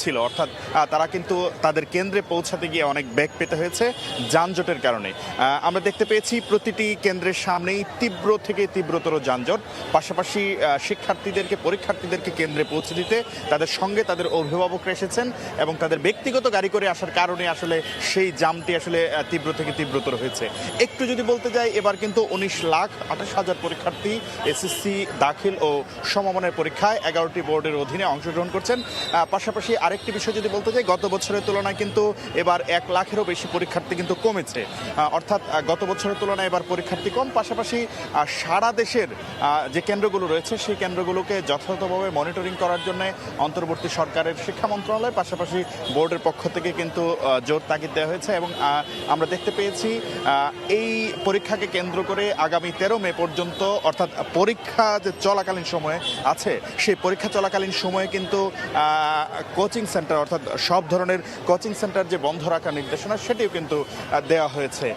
ছিল। অর্থাৎ তারা কিন্তু তাদের কেন্দ্রে পৌঁছাতে গিয়ে অনেক বেগ পেতে হয়েছে যানজটের কারণে। আমরা দেখতে পেয়েছি প্রতিটি কেন্দ্রের সামনেই তীব্র থেকে তীব্রতর যানজট। পাশাপাশি শিক্ষার্থীদেরকে, পরীক্ষার্থীদেরকে কেন্দ্রে পৌঁছে দিতে তাদের সঙ্গে তাদের অভিভাবকরা এসেছেন এবং তাদের ব্যক্তিগত গাড়ি করে আসার কারণে আসলে সেই জামটি আসলে তীব্র থেকে তীব্রতর হয়েছে। একটু যদি বলতে যাই, এবার কিন্তু উনিশ লাখ আঠাশ হাজার পরীক্ষার্থী এসএসসি, দাখিল ও সমমানের পরীক্ষায় এগারোটি বোর্ডের অধীনে অংশগ্রহণ করছেন। পাশাপাশি আরেকটি বিষয় যদি বলতে যাই, গত বছরের তুলনায় কিন্তু এবার এক লাখেরও বেশি পরীক্ষার্থী কিন্তু কমেছে। অর্থাৎ গত বছরের তুলনায় এবার পরীক্ষার্থী কম। পাশাপাশি সারা দেশের যে কেন্দ্রগুলো রয়েছে, সেই কেন্দ্রগুলোকে যথাযথভাবে মনিটরিং করার জন্য অন্তর্বর্তী সরকারের শিক্ষা মন্ত্রণালয়, পাশাপাশি বোর্ডের পক্ষ থেকে কিন্তু জোর তাগিদ দেওয়া হয়েছে এবং আমরা দেখতে পেয়েছি এই পরীক্ষাকে কেন্দ্র করে আগামী তেরো মে পর্যন্ত, অর্থাৎ পরীক্ষা যে চলাকালীন সময়ে আছে, সেই পরীক্ষা চলাকালীন সময়ে কিন্তু কোচিং সেন্টার অর্থাৎ সব ধরনের কোচিং সেন্টার যে বন্ধ রাখার নির্দেশনা সেটিও কিন্তু দেওয়া হয়েছে।